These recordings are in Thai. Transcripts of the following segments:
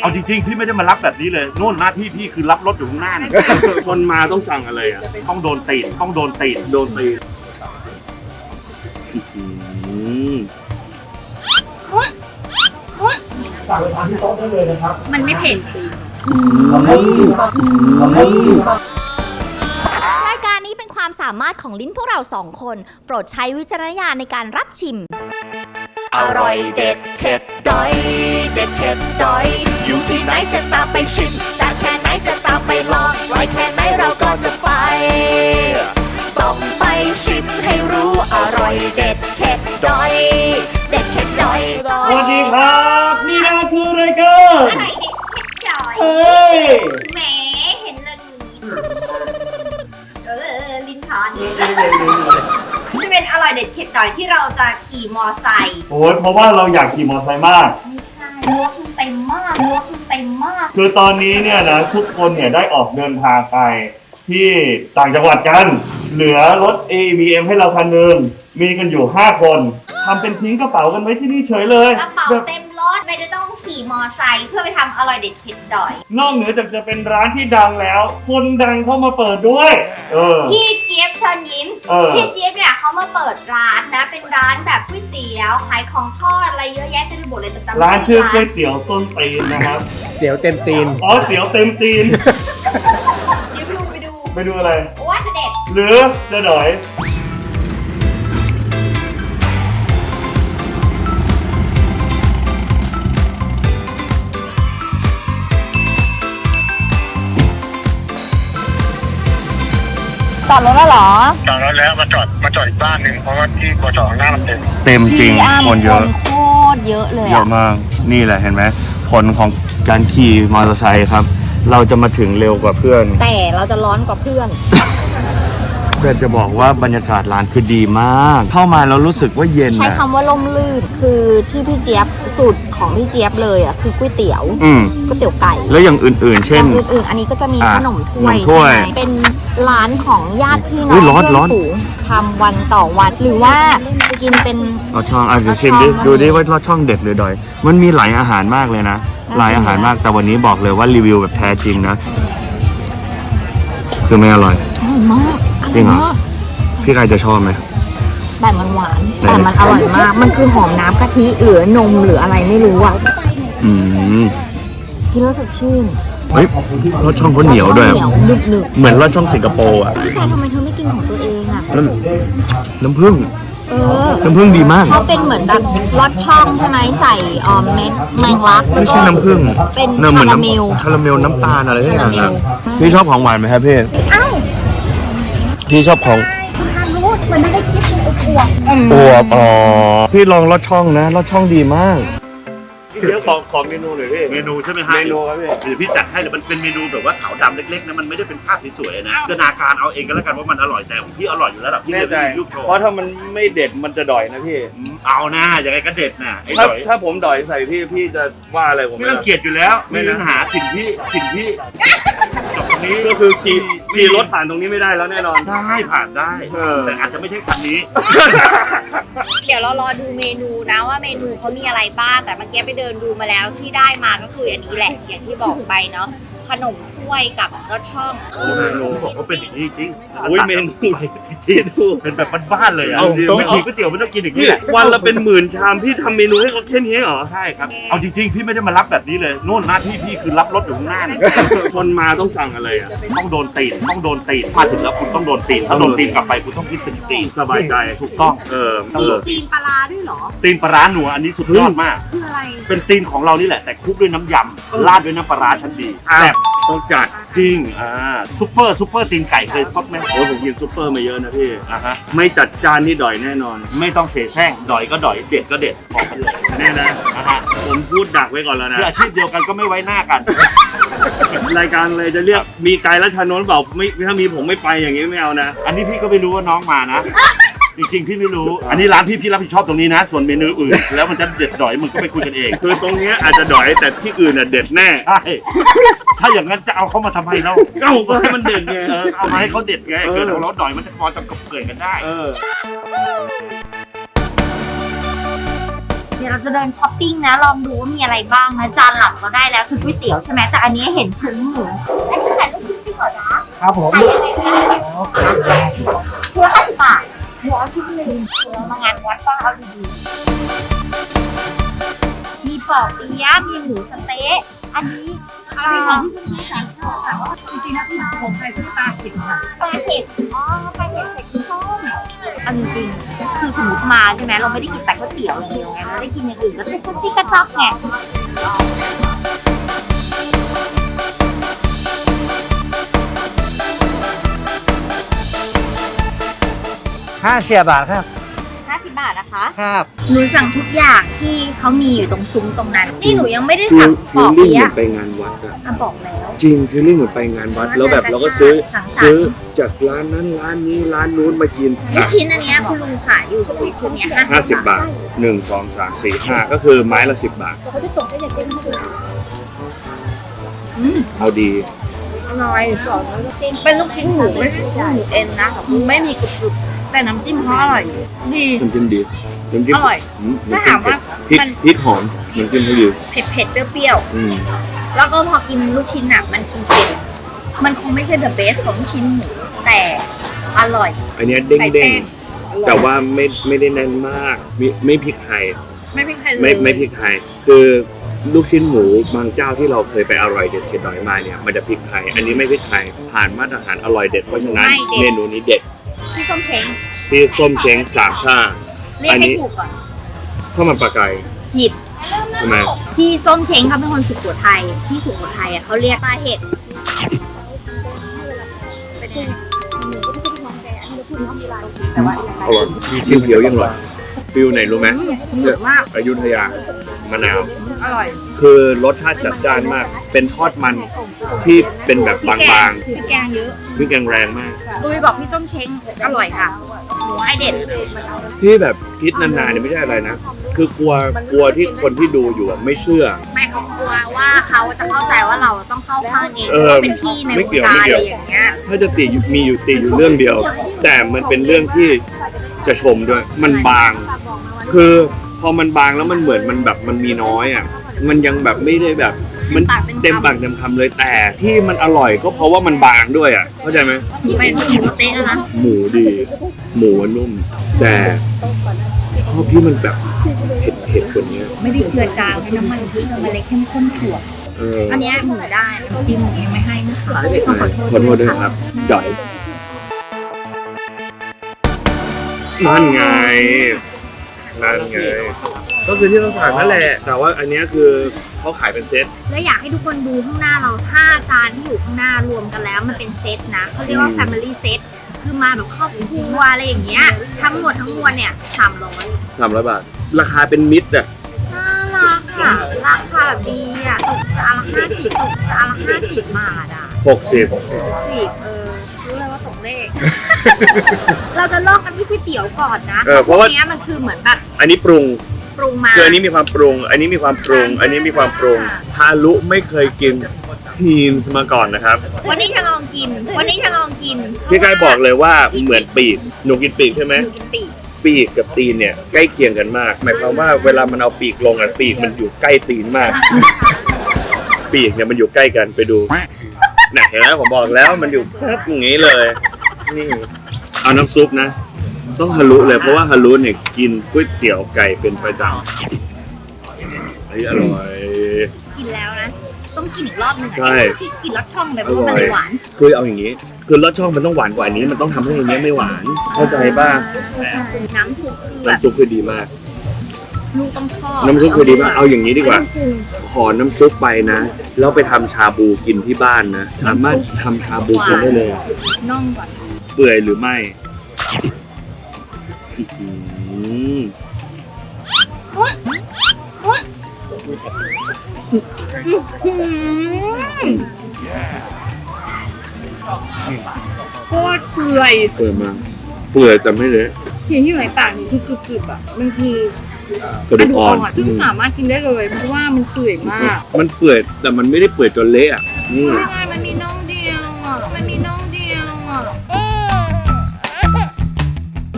เอาจริงๆ พี่ไม่ได้มารับแบบนี้เลยนู่นหน้าที่พี่คือรับรถอยู่ข้างหน้าเนี่ยคนมาต้องสั่งอะไรอะ ต้องโดนตีนต้องโดนตีนโดนตีอืมมันไม่เผ็ดรายการนี้เป็นความสามารถของลิ้นพวกเราสองคน โปรดใช้วิจารณญาณในการรับชิม อร่อยเด็ดเผ็ดดอย เด็ดเผ็ดดอย อยู่ที่ไหนจะตามไปชิมจากแค่ไหนจะตามไปลองไว้แค่ไหนเราก็จะไป ต้องไปชิมให้รู้อร่อยเด็ดเผ็ดดอย เด็ดเผ็ดดอยสวัสดีครับ นี่นะคือรายการอะไรเด็กเผ็ดจ่อยเฮ้ยแหมเห็นเลยเออลิ้นทอนจะ เป็นอร่อยเด็ดเผ็ดจ่อยที่เราจะขี่มอไซค์โอ้ยเพราะว่าเราอยากขี่มอเตอร์ไซค์มาก ไม่ใช่เนื้อคือเต็มมากเนื้อคือเต็มมาก คือตอนนี้เนี่ยนะทุกคนเนี่ยได้ออกเดินทางไปที่ต่างจังหวัดกัน เหลือรถ ABM ให้เราคันหนึ่งมีกันอยู่ 5 คน ทำเป็นทิ้งกระเป๋ากันไว้ที่นี่เฉยเลยกระเป๋าแบบเต็มรถไม่ได้ต้องขี่มอไซค์เพื่อไปทำอร่อยเด็ดเผ็ดดอย นอกเหนือจากจะเป็นร้านที่ดังแล้ว คนดังเข้ามาเปิดด้วย เออ พี่เจี๊ยบเชิญยิ้ม เออ พี่เจี๊ยบเนี่ยเขามาเปิดร้านนะ เป็นร้านแบบก๋วยเตี๋ยวขายของทอดอะไรเยอะแยะเต็มไปหมดเลยแต่จำร้านชื่อก๋วยร้านเตี๋ยวส้นตีนนะครับเตี๋ยวเต็มตีน อ๋อเตี๋ยวเต็มตีนเดี๋ยวไปดูไปดูไปดูอะไร ว่าจะเด็ดหรือจะหน่อย จอดรถแล้วเหรอจอดรถแล้วมาจอดมาจอดอีกบ้านหนึ่งเพราะว่าที่กจอดข้างหน้ามันเต็มเต็มจริงพี่อ้ำคนเยอะ โคตรเยอะเลยเยอะอะมาก นี่แหละเห็นไหมผลของการขี่มอเตอร์ไซค์ครับ เราจะมาถึงเร็วกว่าเพื่อน แต่เราจะร้อนกว่าเพื่อน เพื่อนจะบอกว่าบรรยากาศร้านคือดีมาก เข้ามาแล้วรู้สึกว่าเย็นใช้นะคำว่าล่มลื่นคือที่พี่เจี๊ยบสูตรของพี่เจี๊ยบเลยอะคือก๋วยเตี๋ยวอืม ก๋วยเตี๋ยวไก่แล้วอย่างอื่นๆ อเช่น ย่างอื่นๆอันนี้ก็จะมีอะขนมถ้วยขนมถ้วยใช่ไหมเป็นร้านของญาติพี่น้อุ๊องยร้อนเพื่ร้ออนนฝูงทำวันต่อวัน หรือว่าจะกินเป็น เราช่องอาจจะเราชิมดิช่องดูดิว่าเราช่องเด็ดหรือดอย มันมีหลายอาหารมากเลยนะ น่าหลายอาหารมากแต่วันนี้บอกเลยว่ารีวิวแบบแท้จริงนะ คือไม่อร่อย อร่อยมากอ จริร่อยงเหรอมากพี่ใครจะชอบไหม แต่มันหวานไหนแต่มันอร่อยมาก มันคือหอมน้ำกะทิหรือนมหรืออะไรไม่รู้อะ อืม กินแล้วสดชื่นเฮ้ยรสช่องเขาเหนียวด้วย เหนียวหนึบหนึบเหมือนรสช่องสิงคโปร์อะๆพี่กายทำไมเธอไม่กินของตัวเองอะ น้ำน้ำผึ้งเออน้ำผึ้งดีมาก เขาเป็นเหมือนแบบรสช่องใช่ไหมใส่เอ่อเม็ดแมงลักแล้วไม่ก็ ใช่น้ำผึ้งเป็นน่ะหมือนคาราเมลน้ำคาราเมลน้ำตาลอะไรที่อย่างคาราอะเมลพี่ชอบของหวานไหมครับพี่ เอ้า พี่ชอบของทานรู้เหมือนได้คลิปอวบอวบอ๋อพี่ลองรสช่องนะรสช่องดีมากเดี๋ยวขอขอเมนูหน่อยพี่เมนูใช่ไหมฮะเมนูครับพี่เดี๋ยวพี่จัดให้แต่มันเป็นเมนูแบบว่าขาวดำเล็กๆนะมันไม่ได้เป็นภาพสวยๆนะจินตนาการเอาเองก็แล้วกันว่ามันอร่อยแต่ของพี่อร่อยอยู่แล้วแบบพี่แน่ใจเลยยุคโชว์เพราะถ้ามันไม่เด็ดมันจะดอยนะพี่เอานะยังไงก็เด็ดนะไอ้ถ้าดอยถ้าผมดอยใส่พี่พี่จะว่าอะไรผมไม่ไหมต้องเกลียดอยู่แล้วไม่ไม่นะปัญหาสิ่งที่สิ่งที่จบตรง นี้ก็คือขี่ขี่รถผ่านตรงนี้ไม่ได้แล้วแน่นอน ได้ผ่านได้เออ แต่อาจจะไม่ใช่คันนี้ เดี๋ยวเรารอดูเมนูนะว่าเมนูเขามีอะไรบ้างแต่เมื่อกี้ไปเดินดูมาแล้วที่ได้มาก็คืออันนี้แหละอย่างที่บอกไปเนาะขนมถ้ วยกับรสช่องโอ้เมนูบอกว่าเป็นอย่างนี้จริงอุ้ยเมนูไปจริงๆเป็นแบบบ้านๆเลยอะเอาจริงไม่กินก๋วยเตี๋ยวไม่ต้องกินอย่างนี้พี่แหละวันละเป็นหมื่นชามพี่ทำเมนูให้เขาแค่นี้เหรอ ใช่ครับ เอาจริงๆ พี่ไม่ได้มารับแบบนี้เลยนู่นหน้าที่พี่คือรับรถอยู่ข้างหน้าเนี่ยคนมาต้องสั่งอะไรอะ ต้องโดนตีนต้องโดนตีนมาถึงแล้วคุณต้องโดนตีนถ้าโดนตีนกลับไปคุณต้องคิดถึงตีนสบายใจถูกต้องเออเออตีนปลาร้าด้วยเหรอ ตีนปลาร้าหนัวอันนี้สุดยอดมาก คืออะไร เป็นตีนของเรานี่แหละแต่คลุกด้วยน้ำยำราดด้วยน้ำปลาร้าชั้นดีอะแซ่บ ต้องจัดจริงอ่าซุปเปอร์ซุปเปอร์ตีนไก่เคยซดไหมโอ้ยผมกินซุปเปอร์มาเยอะนะพี่อ่าฮะไม่จัดจานนี่ดอยแน่นอน ไม่ต้องเสแสร้งดอยก็ดอยเด็ดก็เด็ดบอกกันเลยแน่นะนะฮะผมพูดดักไว้ก่อนแล้วนะคืออาชีพเดียวกันก็ไม่ไว้หน้ากัน รายการเลยจะเรียกมีไกด์รัชนนท์เปล่าไม่ถ้ามีผมไม่ไปอย่างนี้ไม่เอานะ อันนี้พี่ก็ไม่รู้ว่าน้องมานะ จริงๆพี่ไม่รู้ อันนี้ร้านพี่พี่รับผิดชอบตรงนี้นะ ส่วนเมนูอื่น แล้วมันจะเด็ดดอยมึงก็ไปคุยกันเอง คือตรงเนี้ยอาจจะดอยแต่ที่อื่นน่ะเด็ดแน่ ใช่ ถ้าอย่างนั้นจะเอาเขามาทำไมเล่าเอ้าก็ให้มันเด็ดไงเออเอามาให้เขาเด็ดไงเออเกิดของเราดอยมันจะพอจะกบเกิดกันได้ เออ เดี๋ยวเราจะเดินช้อปปิ้งนะ ลองดูว่ามีอะไรบ้างนะ จานหลักเราได้แล้วคือก๋วยเตี๋ยวใช่ไหมแต่อันนี้เห็นถึงหมูอันนี้ขายลูกชิ้นจริงเหรอจ๊ะครับผมขายยังไงคะตัวห้าสิบบาท หมูเอาชิ้นหนึ่งตัวมางานวัดก็เอาดีๆ มีปอกเปี๊ยะมีหมูสะเต๊ะ อันนี้ปลาจริงๆนะพี่ผมใส่ตุ๊กตาเก็บค่ะปลาเห็ด อ๋อ ปลาเห็ดใส่กุ้งส้มเอาจริงๆคือสมมติมาใช่ไหมเราไม่ได้กินแต่ก๋วยเตี๋ยวอย่างเดียวไง เราได้กินอย่างอื่นก็เป็นกุ๊กซี่กระจอกไง ห้าเชียบาทครับ 50 บาทนะคะ ครับ หนูสั่งทุกอย่างที่เขามีอยู่ตรงซุ้มตรงนั้น นี่หนูยังไม่ได้สั่งปฟิอลกลิ่งเปี๊เหมืยะอนไปงานวัดอะอะบอกแล้ว จริงฟิลลิ่งเหมือนไปงานวัด แล้วแบบเราก็ซื้อซื้อจากร้านนั้นร้านนี้ร้านนู้นมากินลูกชิ้นอันเนี้ยคุณลุงขายอยู่คืนเนี้ยห้าสิบบาทหนึ่งสองสามสี่ห้าก็คือไม้ละสิบบาทเอาดี อร่อยเป็นลูกชิ้นหมูไม่ใช่ลูกชิ้นหมูเอ็นนะไม่มีกรุบๆ แต่น้ำจิ้มเขาอร่อยดี น้ำจิ้มดีน้ำจิ้มอร่อยมถ้าถามว่าพริกมัน พริกหอมน้ำจิ้มเขาดีเผ็ดๆเปรี้ยวอืมๆแล้วก็พอกินลูกชิ้นอะมันเค็มๆมันคงไม่ใช่ the best ของลูกชิ้นหมูแต่อร่อย อันเนี้ยเด้งไข่เด้แป้งง แต่ว่าไม่ไม่ได้แน่นมากไม่ไม่พริกไทย ไม่เป็นใครเลยไม่ไม่พริกไทยคือลูกชิ้นหมูบางเจ้าที่เราเคยไปอร่อยเด็ดเข็ดดอยมาเนี่ยมันจะพริกไทย อันนี้ไม่พริกไทยผ่านมาตรฐานอร่อยเด็ดเพราะฉะนั้นเมนูนี้เด็ด พี่ส้มเช้งที่ส้มเช้งสามชาเรียกอันให้นี้ถูกก่อนข้าวมันปลาไก่ผิดทำไมพี่ส้มเช้งเขาเป็นคนสุโขทัยที่สุโขทัยอะเขาเรียกปลาเห็ดเป็นยังไงอร่อยมีเขียวๆยังอร่อยฟิลไหนรู้ไหม เหนือมาก อยุธยามะนาว อร่อย คือรสชาติจัดจ้านมาก เป็นทอดมันที่เป็นแบบบางๆพี่แกงเยอะๆพี่แกงแรงมากดุยบอกพี่ส้มเช้งอร่อยค่ะหมูให้เด็ดที่แบบคิดนานๆเนี่ยไม่ใช่อะไรนะ คือกลัวกลัวที่คนที่ดูอยู่อะไม่เชื่อไม่เขากลัวว่าเขาจะเข้าใจว่าเราต้องเข้าข้างเองเอเพอราะว่าเป็นพี่ในไม่วงเกี่ยวการไม่อะเกี่ไรยวอย่างเงี้ยถ้าจะติอยู่มีอยู่ติอยู่เรื่องเดียว แต่มันเป็นเรื่องที่จะชมด้วย มันบาง คือ พอมันบางแล้วมันเหมือนมันแบบมันมีน้อยอะ มันยังแบบไม่ได้แบบ มันเต็มปากเต็มคำเลยแต่ที่มันอร่อยก็เพราะว่ามันบางด้วยอะ เข้าใจไหมไม่ต้องหมูเต๊ะแล้วนะหมูดี หมูนุ่ม แต่ชอบที่มันแบบเผ็ดเผ็ดๆกว่านี้ไม่ได้เจือจางด้วยน้ำมันพริกมันเลยเข้มข้นถั่วเอออันเนี้ยหมูได้น้ำจิ้มหมูเองไม่ให้นะคะต้องขอโทษขอโทษด้วยครับจ่อยนั่นไง นั่นไงก็คือที่เราสั่งนั่นแหละ แต่ว่าอันเนี้ยคือเขาขายเป็นเซต แล้วอยากให้ทุกคนดูข้างหน้าเราถ้าจานที่อยู่ข้างหน้ารวมกันแล้วมันเป็นเซตนะเขาเรียกว่าอืม family set คือมาแบบครอบครัวอะไรอย่างเงี้ย ทั้งหมดทั้งมวลเนี่ยสามร้อยสามร้อยบาท ราคาเป็นมิตรอะน่ารักอะราคาแบบดีอะตกจานละห้าสิบตกจานละห้าสิบบาทอะหกสิบสิบเออรู้ เลยว่าตกเลข เราจะเริ่มกันที่ก๋วยเตี๋ยวก่อนนะเออเพราะว่า พกเนี้ยมันคือเหมือนแบบอันนี้ปรุง ปรุงมา คืออันนี้มีความปรุง อันนี้มีความปรุง อันนี้มีความปรุงฮารุไม่เคยกินทีมส์มาก่อนนะครับ วันนี้จะลองกิน วันนี้จะลองกินพี่กายบอกเลยว่าเหมือนปีก หนูกินปีกใช่ไหม หนูกินปีกปีกกับตีนเนี่ยใกล้เคียงกันมาก หมายความว่าเวลามันเอาปีกลงอะปีกมันอยู่ใกล้ตีนมาก ปีกเนี่ยมันอยู่ใกล้กันไปดูน่ะเห็นไหมผมบอกแล้วมันอยู่แป๊บอย่างนี้เลย นี่เอาน้ำซุปนะ ต้องฮารุเลยเพราะว่าฮารุเนี่ยกินก๋วยเตี๋ยวไก่เป็นประจำเฮ้ยอร่อย กินแล้วนะ ต้องกินอีกรอบหนึ่งอะใช่ กินกินรสช่องไปเพราะว่ามันเลยหวานคือเอาอย่างนี้ คือรสช่องมันต้องหวานกว่าอันนี้ มันต้องทำให้อันเนี้ยไม่หวาน เข้าใจป่ะน้ำซุปคือแบบน้ำซุปคือดีมาก ลูกต้องชอบน้ำซุปคือดีมากเอาอย่างนี้ดีกว่า ไม่ต้องปรุงขอน้ำซุปไปนะ แล้วไปทำชาบูกินที่บ้านนะ สามารถทำชาบูกินได้เลย น่องก่อนเปื่อยหรือไม่อื้อหือโคตรเปื่อยเปื่อยมากเปื่อยแต่ไม่เละสิ่งที่อยู่ในปากนี่คือกรึบๆอะมันคือกระดูกอ่อนซึ่งสามารถกินได้เลยเพราะว่ามันเปื่อยมาก มันเปื่อยแต่มันไม่ได้เปื่อยจนเละอะนี่ไม่ไงมันมีน่อง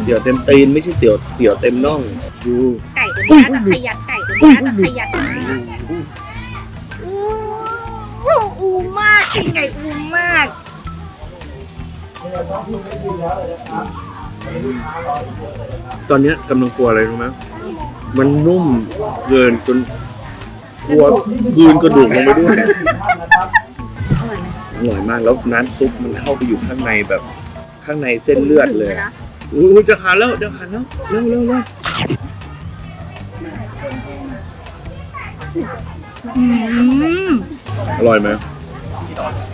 เตี๋ยวเต็มตีนไม่ใช่เตี๋ยวเตี๋ยวเต็มน่องดูไก่ตัวนี้น่าจะขยันไก่น่าจะขยันอู้อูมากตีนไก่อูมากตอนเนี้ยกำลังกลัวอะไรรู้ไหมมันนุ่มเกินจนกลัวกลืนกระดูกลงไปด้วยอร่อยมากแล้วน้ำซุปมันเข้าไปอยู่ข้างในแบบข้างในเส้นเลือดเลยอะ อู้หูจะขาดแล้วจะขาดแล้วเร็วเร็วเร็วอืมอร่อยไหม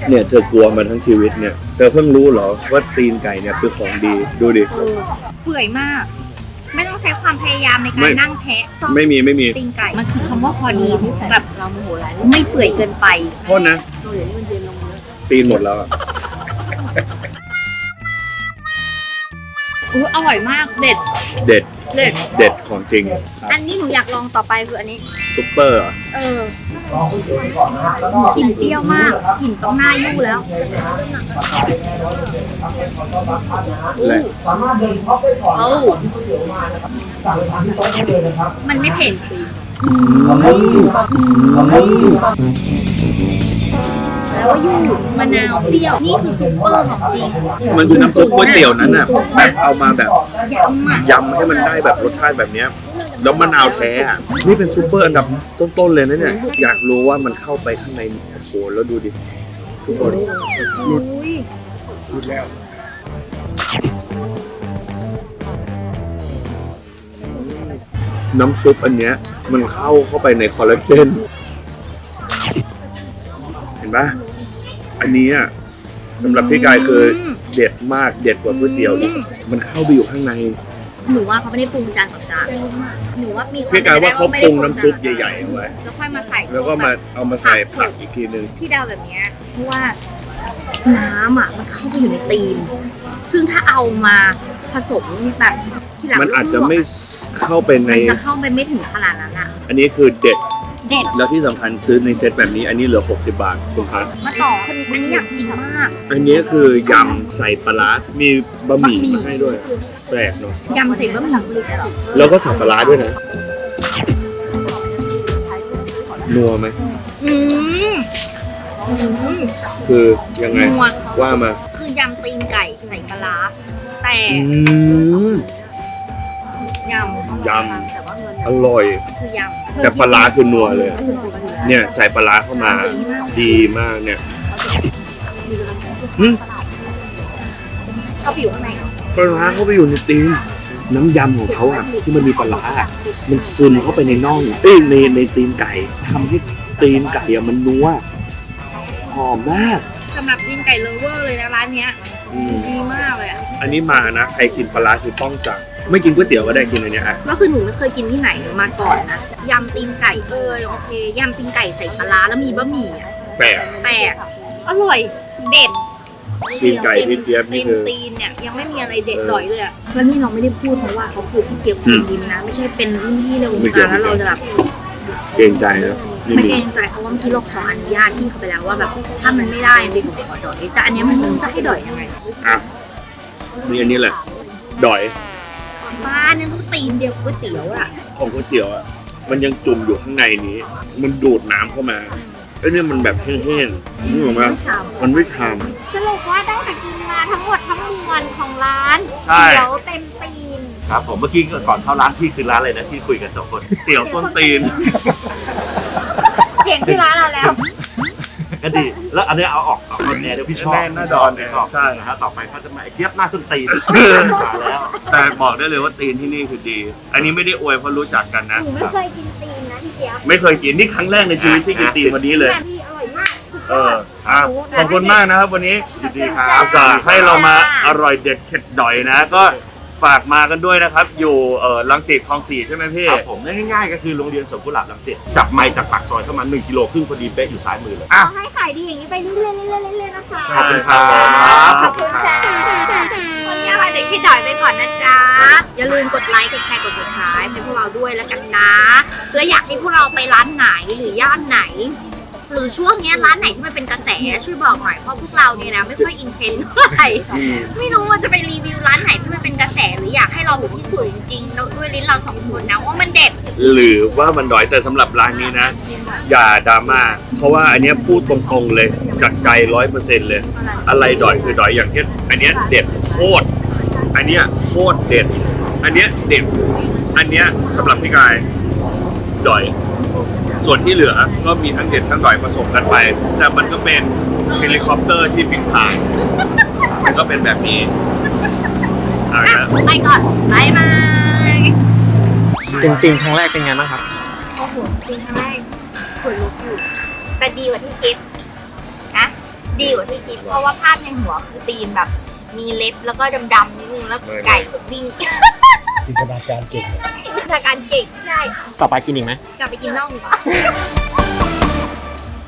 เนี่ยเธอกลัวมาทั้งชีวิตเนี่ยเธอเพิ่งรู้เหรอว่าตีนไก่เนี่ยคือของดีดูดิเออเปื่อยมาก ไม่ต้องใช้ความพยายามในกาไม่ รนั่งแทะซ่อมไม่มีไม่มีตีนไก่ มันคือคำว่าพอดีแบบเราโมโหร้ายไม่เปื่อยเกินไป โทษนะตีนหมดแล้วอะ อุ้ยอร่อยมากเด็ดเด็ดเด็ด เด็ดของจริงอันนี้หนูอยากลองต่อไปคืออันนี้ ซุปเปอร์เหรอเออกลิ่นเปรี้ยวมากกลิ่นต้องหน้ายู่แล้วและเออมันไม่เผ็ด แล้วยู่มะนาวเปรี้ยวนี่คือซุปเปอร์ของจริงมันคือน้ำซุปก๋วยเตี๋ยวนั้นน่ะแบบเอามาแบบยำอะยำให้มันได้แบบรสชาติแบบเนี้ยแล้วมะนาวแท้อะนี่เป็นซุปเปอร์อันดับต้นๆเลยนะเนี่ยอยากรู้ว่ามันเข้าไปข้างในโอ้โหแล้วดูดิทุกคนหลุดหลุดแล้วน้ำซุปอันเนี้ยมันเข้าเข้าไปในคอลลาเจนเห็นปะ อันนี้อะสำหรับพี่กายคือเด็ดมากเด็ดกว่าก๋วยเตี๋ยวอีกมันเข้าไปอยู่ข้างใน หนูว่าเขาไม่ได้ปรุงจานต่อจานหนูว่ามีควมพี่กายว่าเขาไม่ปได้รุงน้ำซุปใหญ่ๆเอาไว้แล้วค่อยมาใส่แล้วก็มาเอามาใส่ผักอีกทีนึงที่ดาวแบบเนี้ยเพราะว่าน้ำอะมันเข้าไปอยู่ในตีน ซึ่งถ้าเอามาผสมแบบทีหลังมันอาจจะไม่เข้าไปในมันจะเข้าไปไม่ถึงขนาดนั้นอะ อันนี้คือเด็ด เด็ดแล้วที่สำคัญซื้อในเซตแบบนี้อันนี้เหลือ 60 บาทคุณพัทมาต่อคนนี้อันนี้อยากกินมากอันนี้คือยำใส่ปลาร้ามีบะหมี่มาให้ด้วย แปลกเนาะยำใส่บะหมี่เลยเหรอแล้วก็ใส่ปลาร้าด้วยนะนัวไหมอืมอืมคือยังไงนัวว่ามาคือยำตีนไก่ใส่ปลาร้าแต่อืมยำยำ อร่อย คือยำแต่ปลาร้าคือนัวเลย เนี่ยใส่ปลาร้าเข้ามาดีมากเนี่ยอืมเขาไปอยู่ข้างในปลาร้าเข้าไปอยู่ในตีนน้ำยำของเขาอะที่มันมีปลาร้าอะมันซึมเข้าไปในน่องเอ้ยในในตีนไก่ทำให้ตีนไก่อะมันนัวหอมมากสำหรับตีนไก่เลฟเวอร์เลยนะร้านเนี้ยอืมดีมากเลยอะอันนี้มานะใครกินปลาร้าคือต้องสั่ง ไม่กินก๋วยเตี๋ยวก็ได้กินอันเนี้ยอะก็คือหนูไม่เคยกินที่ไหนมาก่อนนะยำตีนไก่เอ้ยโอเคยำตีนไก่ใส่ปลาร้าแล้วมีบะหมี่อะแปลก แปลกอร่อยเด็ดตีนไก่พี่เจี๊ยบนี่ตีนคือตีนเนี่ยยังไม่มีอะไรเด็ดเออหน่อยเลยอะแล้วนี่เราไม่ได้พูดเพราะว่าเขาคือพี่เกียวอืกินมยิ้มนะไม่ใช่เป็นรุ่นพี่ในวงไม่เกี่กายรวแล้วเราจะแบบเกรงใจนะนี่ไม่มีเกรงใจเพราะว่าเมื่อกี้เราขออนุญาตพี่เขาไปแล้วว่าแบบถ้ามันไม่ได้จริงๆผมขอดอยแต่อันเนี้ยมันไม่รู้จะให้ดอยยังไงอะมีอันนี้แหละดอย บ้านเนี่ยต้องตีนเดียวก๋วยเตี๋ยวอะของก๋วยเตี๋ยวอะมันยังจุ่มอยู่ข้างในนี้ มันดูดน้ำเข้ามาไอ้เนี่ยมันแบบแห้งๆนี่ออกมาชามมันไม่ชามสรุปว่าได้แต่กินมาทั้งหมดทั้งมวลของร้านใช่ เดี๋ยวเต็มตีนครับผมเมื่อกี้ก่อนเข้าร้านพี่คือร้านอะไรนะที่คุยกันสองคน เตี๋ยวต้นตีนเสียงที่ร้านเราแล้ว ก็ดีแล้วอันนี้เอาออกออกคนแอร์เดี๋ยวพี่ชอบแน่หน้าดอนพี่ชอบใช่ นะฮะต่อไปเขาจะมาไอ้เจี๊ยบหน้าส้นตีนมาแล้วแต่บอกได้เลยว่าตีนที่นี่คือดี อันนี้ไม่ได้อวยเพราะรู้จักกันนะ หนูไม่เคยกินตีนนะพี่เจี๊ยบไม่เคยกินนี่ครั้งแรกในชีวิตที่กินตีนวันนี้เลย แต่พี่อร่อยมากเอออะขอบคุณมากนะครับ วันนี้ยินดีครับ อุตส่าห์ให้เรามาอร่อยเด็ดเข็ดดอยนะ ก็ ฝากมากันด้วยนะครับ อยู่เอ่อลังสิตคลองสี่ใช่ไหมพี่ ครับผมง่ายๆก็คือโรงเรียนสวนกุหลาบลังสิตจับไม้จากปากซอยเข้ามา1กิโลครึ่งพอดีเป๊ะอยู่ซ้ายมือเลยขอให้ขายดีอย่างนี้ไปเรื่อยๆเรื่อยๆเรื่อยๆนะคะ ขอบคุณครับ ขอบคุณค่ะวันนี้ค่ะเด็กที่ดอยไปก่อนนะจ๊ะ อย่าลืมกดไลค์กดแชร์กด subscribe ให้พวกเราด้วยแล้วกันนะ และอยากให้พวกเราไปร้านไหนหรือย่านไหน หรือช่วงเนี้ยร้านไหนที่มันเป็นกระแสช่วยบอกหน่อยเพราะพวกเราเนี่ยนะไม่ค่อยอินเทรนด์เท่าไหร่ไม่รู้ว่าจะไปรีวิวร้านไหนที่มันเป็นกระแสหรืออยากให้เราแบบพิสูจน์จริงๆด้วยลิ้นเราสองคนนะว่ามันเด็ดหรือว่ามันดอยแต่สำหรับร้านนี้นะ อย่าดราม่าเพราะว่าอันเนี้ยพูดตรงๆเลยจากใจร้อยเปอร์เซ็นต์เลย อะไรดอยคือดอยอย่างเช่นอันเนี้ยเด็ดโคตรอันเนี้ยโคตรเด็ด อันเนี้ยเด็ดอันเนี้ยสำหรับพี่กายดอย ส่วนที่เหลือก็มีทั้งเด็ดทั้งดอยผสมกันไป แต่มันก็เป็นเฮลิคอปเตอร์ที่บินผ่านมันก็เป็นแบบนี้เอาละไปก่อนบายบายเป็นจริงครั้งแรกเป็นไงบ้างครับโอ้โหจริงครั้งแรกขนลุกอยู่แต่ดีกว่าที่คิดนะดีกว่าที่คิด เพราะว่าภาพในหัวคือตีนแบบ มีเล็บแล้วก็ดำๆนิดนึงแล้วไก่แบบวิ่ง จินตนาการเก่ง จินตนาการเก่งใช่ ต่อไปกินอีกไหม กลับไปกินน่องดีกว่า